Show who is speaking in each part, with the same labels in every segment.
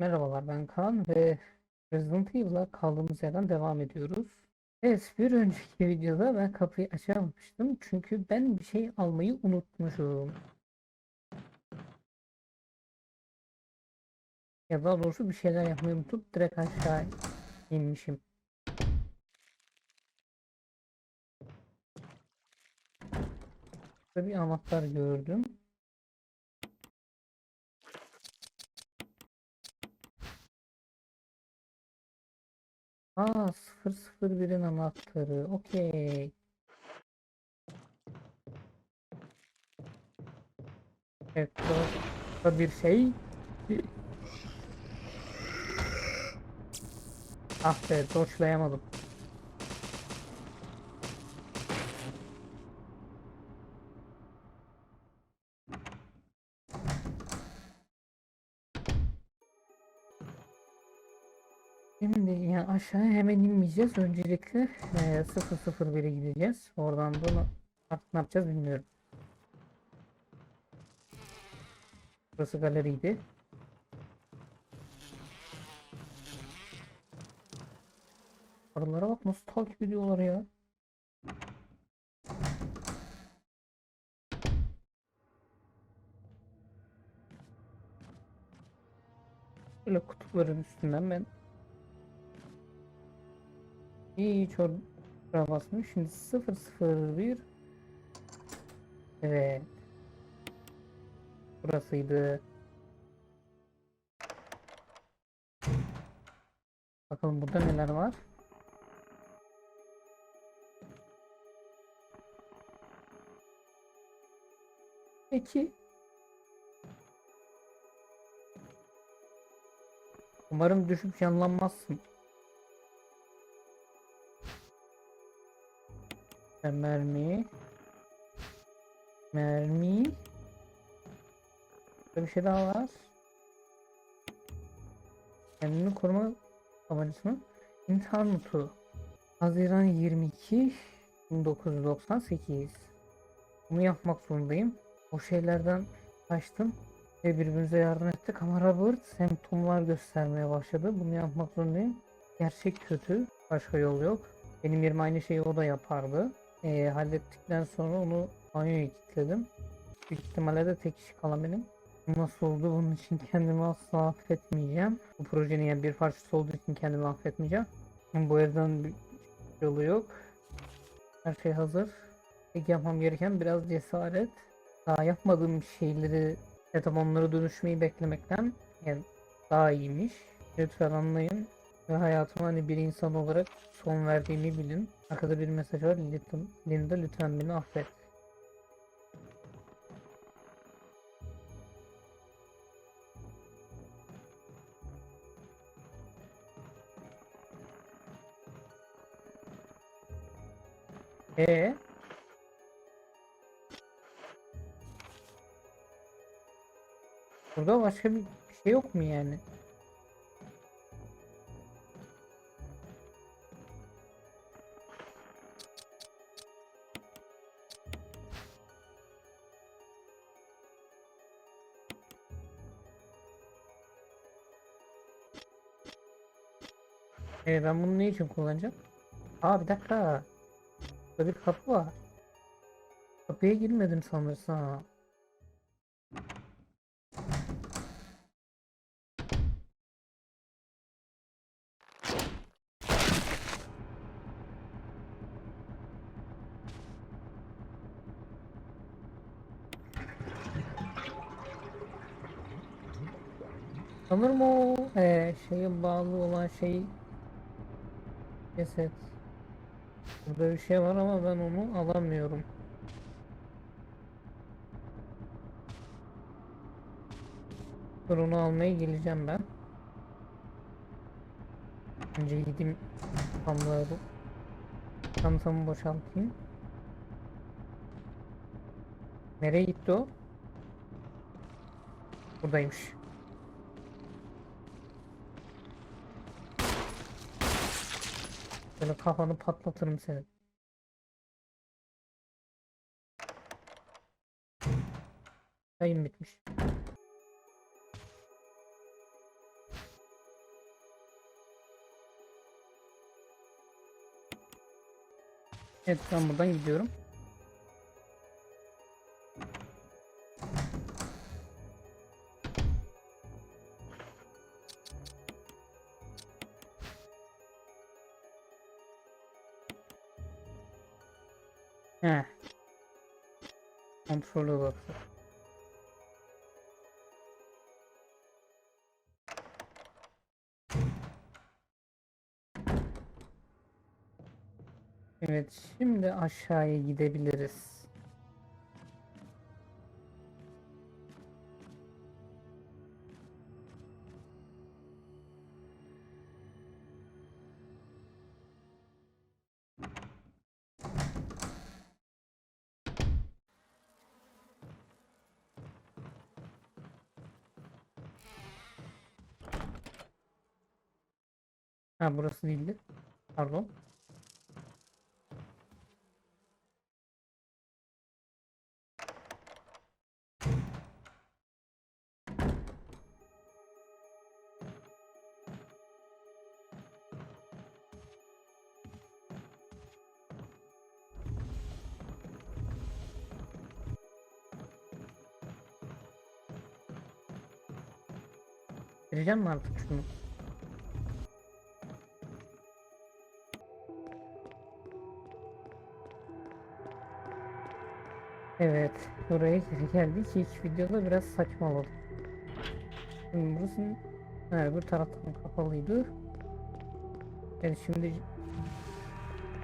Speaker 1: Merhabalar ben Kaan ve Resident Evil'a kaldığımız yerden devam ediyoruz. Evet bir önceki videoda ben kapıyı açamamıştım çünkü ben bir şey almayı unutmuşum. Ya daha doğrusu bir şeyler yapmayı unutup direkt aşağı inmişim. Burada bir anahtar gördüm. Aa 001'in anahtarı. Okey. Evet burada bir şey. Ah be doçlayamadım. Aşağıya hemen inmeyeceğiz. Öncelikle eee 001'e gideceğiz. Oradan bunu artık ne yapacağız bilmiyorum. Burası galeriydi. Aralara bak nasıl takip ediyorlar ya. Böyle kutupların üstünden ben hiç oraya basmış. Şimdi 001 Evet. Burasıydı. Bakalım burada neler var. Peki. Umarım düşüp yanlanmazsın. Mermi. Mermi. Burada bir şey daha var. Kendini koruma amacısını. İntihar notu. Haziran 22 1998. Bunu yapmak zorundayım. O şeylerden kaçtım ve birbirimize yardım ettik ama Robert semptomlar göstermeye başladı. Bunu yapmak zorundayım. Gerçek kötü. Başka yol yok. Benim yerime aynı şeyi o da yapardı. Ee, hallettikten sonra onu banyoya kilitledim. Büyük ihtimalle de tek kişi kalan benim. Nasıl oldu bunun için kendimi asla affetmeyeceğim. Bu projenin yani bir parçası olduğu için kendimi affetmeyeceğim. Bu evden bir yolu yok. Her şey hazır. Tek yapmam gereken biraz cesaret. Daha yapmadığım şeyleri ya da onları dönüşmeyi beklemekten yani daha iyiymiş. Lütfen anlayın ve hayatıma hani bir insan olarak son verdiğimi bilin. Arkada bir mesaj var. Linda, lütfen beni affet. Ee, burada başka bir şey yok mu yani? Ee, ben bunu ne için kullanacağım? Aa bir dakika. Burada bir kapı var. Kapıya girmedim sanırsam. Sanırım o eee, şeye bağlı olan şey ceset. Burada bir şey var ama ben onu alamıyorum. Dur onu almaya geleceğim ben. Önce gideyim sandığı çantamı boşaltayım. Nereye gitti o? Buradaymış. Böyle kafanı patlatırım seni. Yayın bitmiş. Evet ben buradan gidiyorum. Kontrol odası. Evet, şimdi aşağıya gidebiliriz. Ha burası değildi. Pardon. Vereceğim mi artık şunu? Evet, buraya geldik. İlk videoda biraz saçmaladım. Şimdi burası evet, bu taraftan kapalıydı. Evet şimdi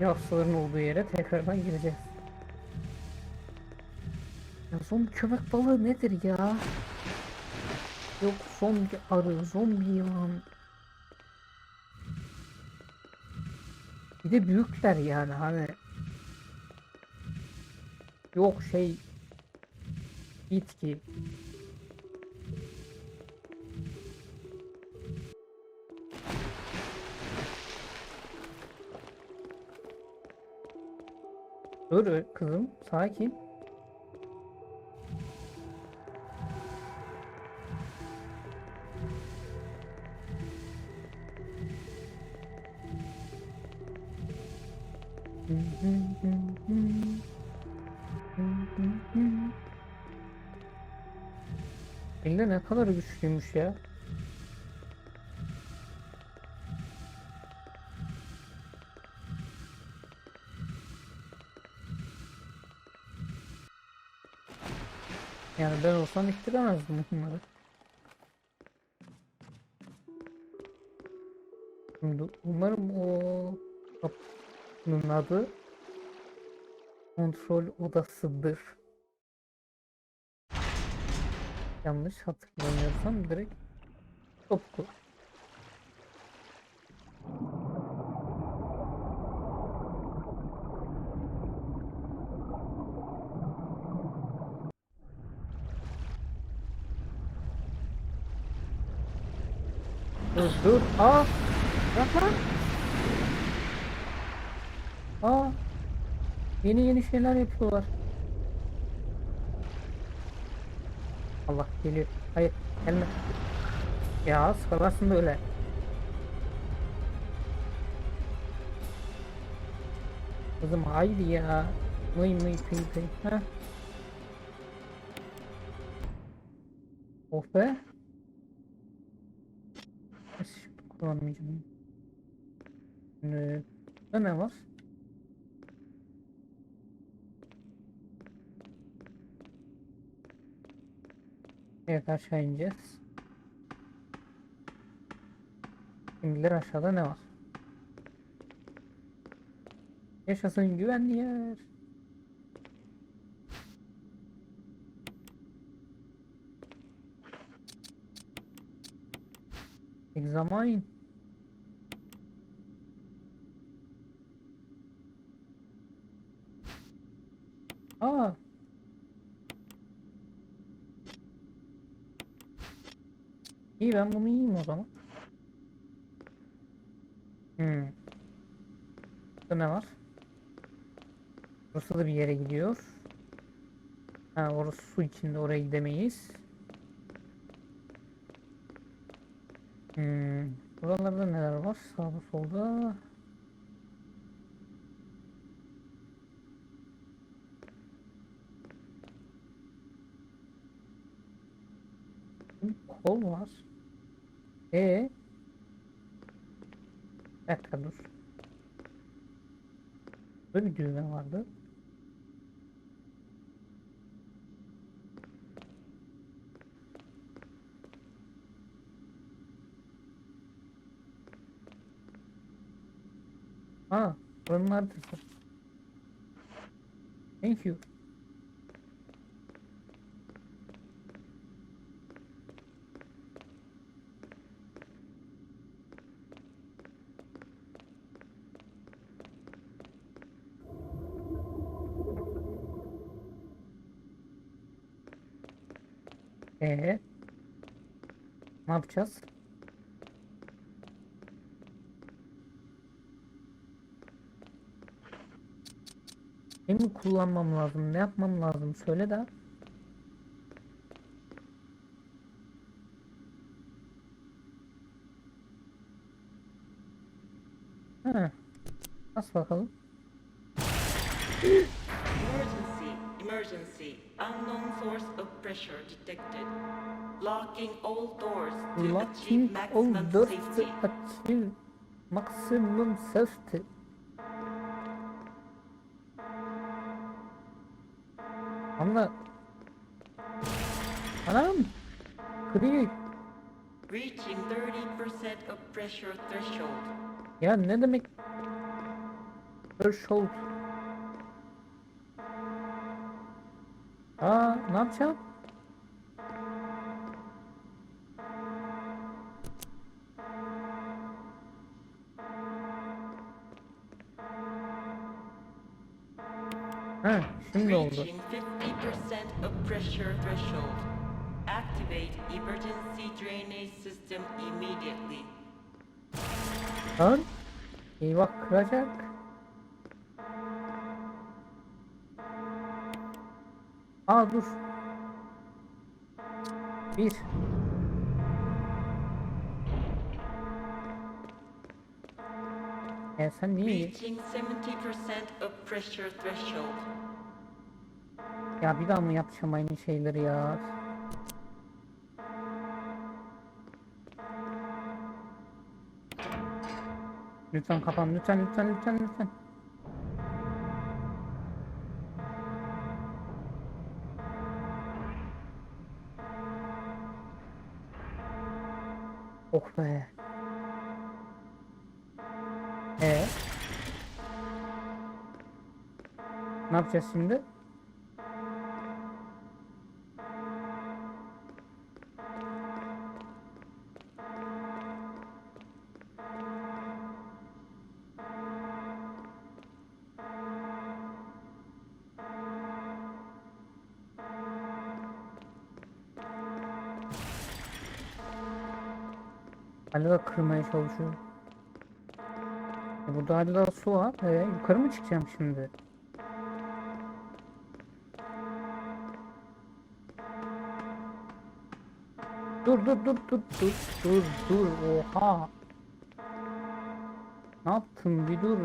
Speaker 1: yasların olduğu yere tekrardan gireceğiz. Ya zombi köpek balığı nedir ya? Yok zombi arı, zombi yılan. Bir de büyükler yani hani. Yok şey bitki. Dur kızım sakin. Kadar güçlüymüş ya. Yani ben olsam ittiremezdim bunları. Şimdi umarım o kapının adı kontrol odasıdır. Yanlış hatırlamıyorsam direkt topku. Dur dur. Aa! Lan. Aa! Yeni yeni şeyler yapıyorlar. Allah geliyor. Hayır gelme. Ya sıkılasın böyle. Kızım haydi ya. Mıy mıy pıy pıy. Ha? Oh be. Kullanmayacağım? Şimdi burada ne var? Evet aşağı ineceğiz. Şimdiler aşağıda ne var? Yaşasın güvenli yer. Examine. Aa. İyi ben bunu yiyeyim o zaman. Hmm. Burada ne var? Burası da bir yere gidiyor. Ha orası su içinde oraya gidemeyiz. Hmm. Buralarda neler var? Sağda solda. Kol var. E dakika dur. Burada bir düğme vardı. Ha, buranın haritası. Thank you. Ee, ne yapacağız? Ne mi kullanmam lazım? Ne yapmam lazım? Söyle de. Ha. Bas bakalım.
Speaker 2: Emergency. Unknown source of pressure detected. Locking all doors to
Speaker 1: Locking
Speaker 2: achieve
Speaker 1: all
Speaker 2: maximum
Speaker 1: doors
Speaker 2: safety.
Speaker 1: to achieve maximum safety. Anla. Anam. Kırıyor.
Speaker 2: Reaching 30% of pressure threshold.
Speaker 1: Ya ne demek? Threshold. Aa, ne yapacağım? Ha, şimdi oldu.
Speaker 2: Reaching 50% of pressure threshold. Activate emergency drainage system immediately.
Speaker 1: Lan. Eyvah kıracak. Aa dur. Bir. Ya sen niye?
Speaker 2: Reaching 70% of pressure threshold.
Speaker 1: Ya bir daha mı yapacağım aynı şeyleri ya? Lütfen kapan, lütfen, lütfen, lütfen, lütfen. Be. Ee? Ne yapacağız şimdi? Hala da kırmaya çalışıyor. E burada hala da su var. E, yukarı mı çıkacağım şimdi? Dur dur dur dur dur dur dur oha. Ne yaptın bir dur.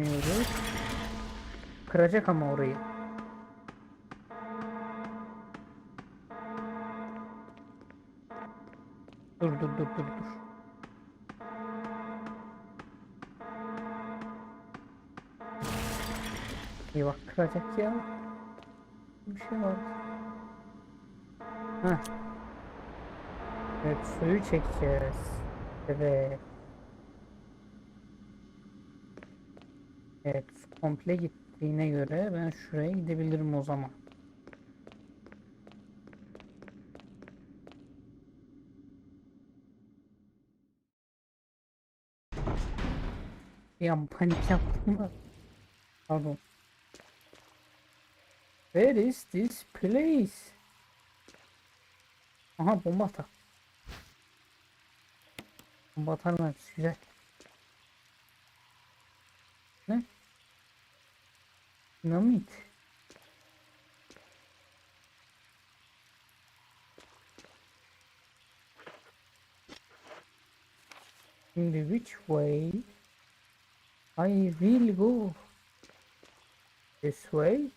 Speaker 1: Çeviremiyoruz. Kıracak ama orayı. Dur dur dur dur dur. Bak kıracak ya. Bir şey var. Heh. Evet suyu çekeceğiz. Evet. Evet komple gittiğine göre ben şuraya gidebilirim o zaman. Bir an panik yaptım. Pardon. Where is this place? Aha bomba atar. Bomba atar mı? Güzel. Dinamit. Şimdi which way? I will go this way.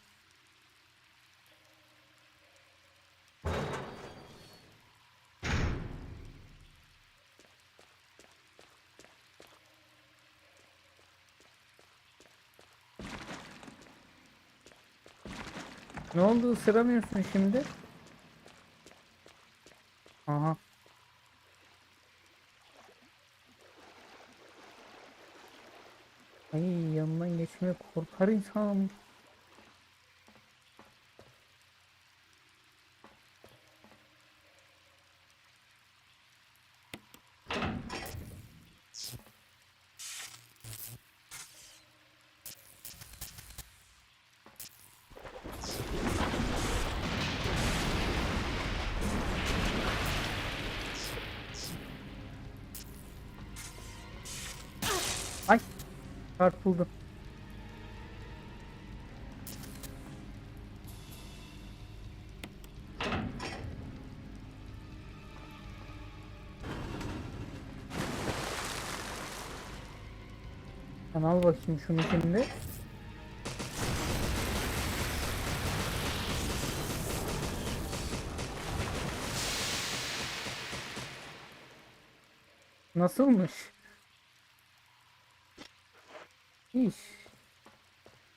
Speaker 1: Oldu ısıramıyorsun şimdi? Aha. Ay yanından geçmeye korkar insan. Çarpıldım. Sen al bakayım şunu şimdi. Nasılmış? Hiç.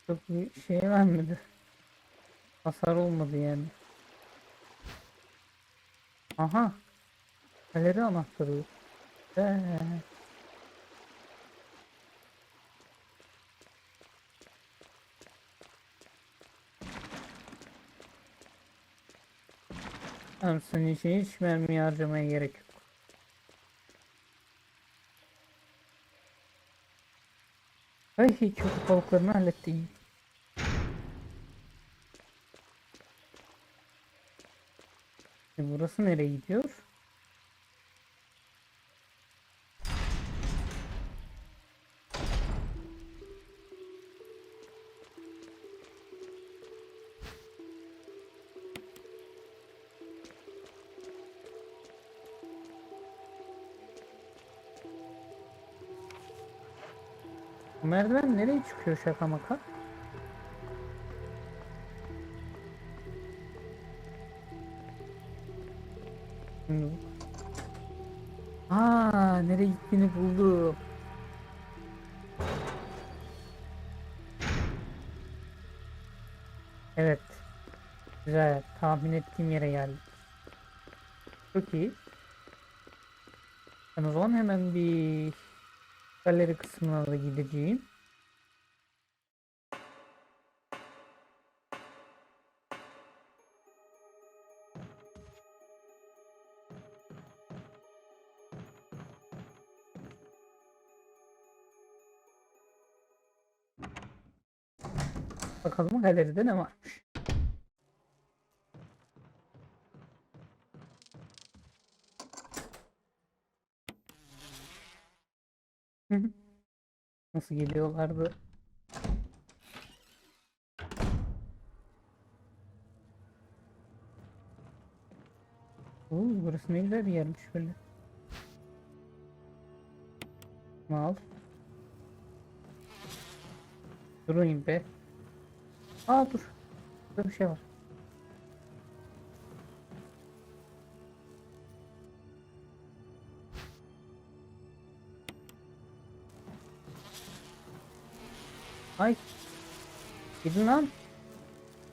Speaker 1: Çok bir şey vermedi. Hasar olmadı yani. Aha. Galeri anahtarı. Ee. Tamam senin için hiç mermi harcamaya gerek yok. Ay köpek balıklarını hallettim. Şimdi burası nereye gidiyor? Merdiven nereye çıkıyor şaka maka? Aa, nereye gittiğini buldum. Evet. Güzel. Tahmin ettiğim yere geldik. Çok iyi. Ben o zaman hemen bir galeri kısmına da gideceğim. Bakalım galeride ne varmış. Nasıl geliyorlardı? Oo, burası ne güzel bir yermiş böyle. Al. Durayım be. Aa dur. Burada bir şey var. Ay. Gidin lan.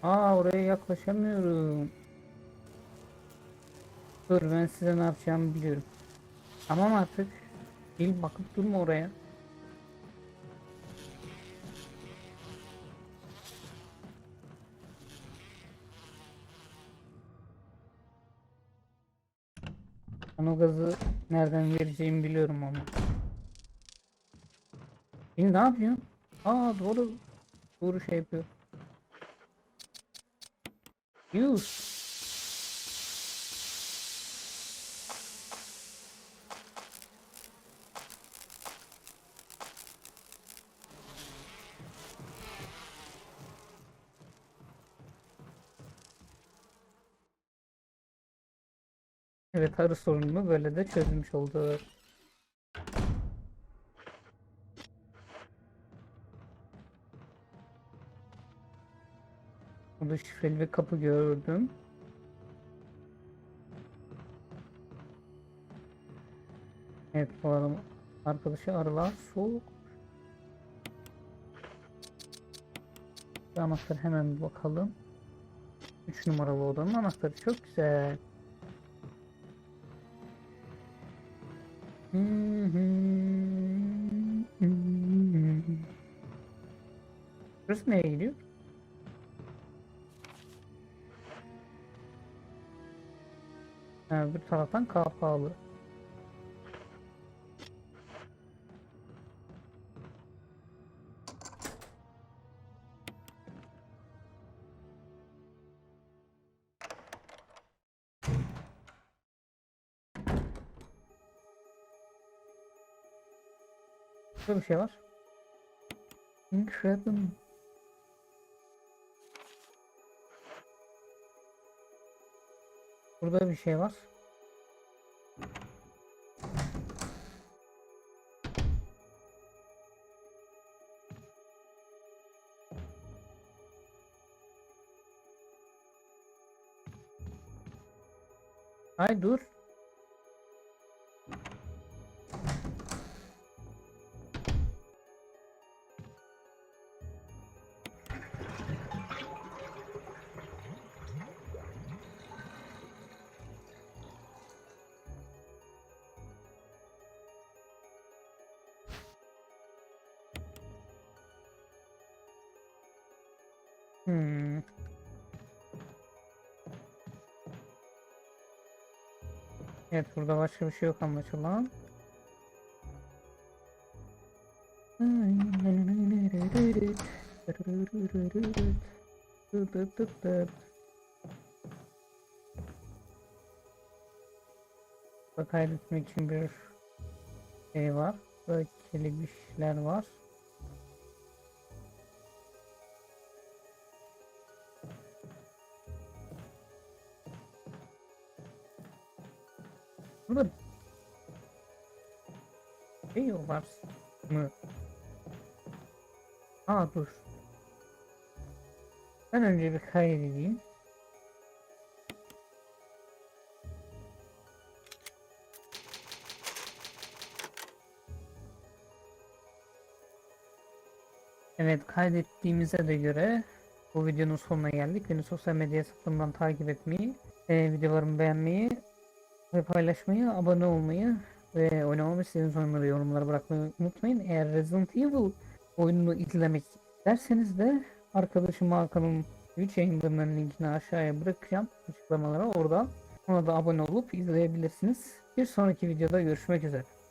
Speaker 1: Aa oraya yaklaşamıyorum. Dur ben size ne yapacağımı biliyorum. Tamam artık. Bil bakıp durma oraya. Ben o gazı nereden vereceğimi biliyorum ama. Bil ne yapıyorsun? Aa doğru. Doğru şey yapıyor. Use. Evet arı sorununu böyle de çözmüş olduk. Burada şifreli bir kapı gördüm. Evet bu adam arkadaşı arılar soğuk. Anahtar hemen bakalım. 3 numaralı odanın anahtarı çok güzel. Burası nereye gidiyor? Ha, bir taraftan kapalı. Burada bir şey var. Incredible. Burada bir şey var. Hmm. Evet burada başka bir şey yok anlaşılan. Burada kaydetmek için bir şey var. Böyle kelebişler var. Şey var mı? Aa dur. Ben önce bir kaydedeyim. Evet kaydettiğimize de göre bu videonun sonuna geldik. Beni sosyal medya hesaplarından takip etmeyi, e, videolarımı beğenmeyi ve paylaşmayı, abone olmayı ve oynamamı istediğiniz oyunları yorumlara bırakmayı unutmayın. Eğer Resident Evil oyununu izlemek isterseniz de arkadaşım Hakan'ın Twitch yayınlarının linkini aşağıya bırakacağım açıklamalara oradan. Ona da abone olup izleyebilirsiniz. Bir sonraki videoda görüşmek üzere.